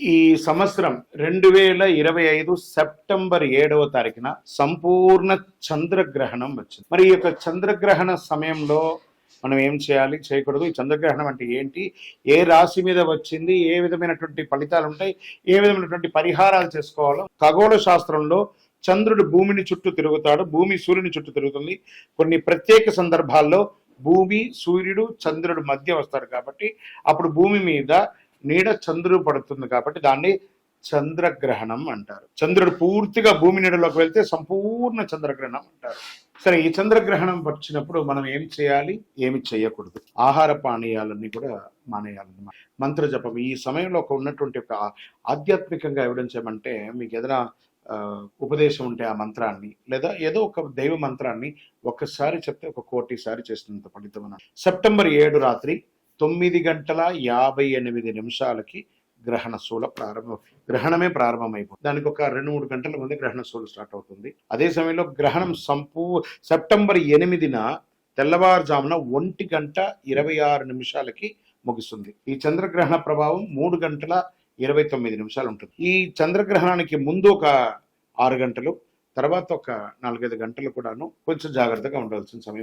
ఈ సంవత్సరం రెండు వేల ఇరవై ఐదు సెప్టెంబర్ ఏడవ తారీఖున సంపూర్ణ చంద్రగ్రహణం వచ్చింది. మరి ఈ యొక్క చంద్రగ్రహణ సమయంలో మనం ఏం చేయాలి? చేయకూడదు. ఈ చంద్రగ్రహణం అంటే ఏంటి? ఏ రాశి మీద వచ్చింది? ఏ విధమైనటువంటి ఫలితాలు ఉంటాయి? ఏ విధమైనటువంటి పరిహారాలు చేసుకోవాలో? ఖగోళ శాస్త్రంలో చంద్రుడు భూమిని చుట్టూ తిరుగుతాడు. భూమి సూర్యుని చుట్టూ తిరుగుతుంది. కొన్ని ప్రత్యేక సందర్భాల్లో భూమి సూర్యుడు చంద్రుడు మధ్య వస్తారు కాబట్టి అప్పుడు భూమి మీద నీడ చంద్రుడు పడుతుంది కాబట్టి దాన్ని చంద్రగ్రహణం అంటారు. చంద్రుడు పూర్తిగా భూమి నీడలోకి వెళ్తే సంపూర్ణ చంద్రగ్రహణం అంటారు. సరే ఈ చంద్రగ్రహణం వచ్చినప్పుడు మనం ఏం చేయాలి? ఏమి చేయకూడదు. ఆహార పానీయాలన్నీ కూడా మానేయాలన్నమాట మంత్ర జపం. ఈ సమయంలో ఒక ఉన్నటువంటి ఒక ఆధ్యాత్మికంగా ఎవిడెన్స్ ఏమంటే మీకు ఏదైనా ఉపదేశం ఉంటే ఆ మంత్రాన్ని లేదా ఏదో ఒక దైవ మంత్రాన్ని ఒక్కసారి చెప్తే ఒక కోటి సారి చేసినంత ఫలితం సెప్టెంబర్ ఏడు రాత్రి తొమ్మిది గంటల యాభై ఎనిమిది నిమిషాలకి గ్రహణ శూల ప్రారంభం. గ్రహణమే ప్రారంభమైపోతుంది. దానికి ఒక రెండు మూడు గంటల ముందే గ్రహణ శూలు స్టార్ట్ అవుతుంది. అదే సమయంలో గ్రహణం సంపూ సెప్టెంబర్ ఎనిమిదిన తెల్లవారుజామున ఒంటి గంట ఇరవై ఆరు నిమిషాలకి ముగుస్తుంది. ఈ చంద్రగ్రహణ ప్రభావం మూడు గంటల ఇరవై తొమ్మిది నిమిషాలు ఉంటుంది ఈ చంద్రగ్రహణానికి ముందు ఒక ఆరు గంటలు తర్వాత ఒక నాలుగైదు గంటలు కూడాను కొంచెం జాగ్రత్తగా ఉండాల్సిన సమయం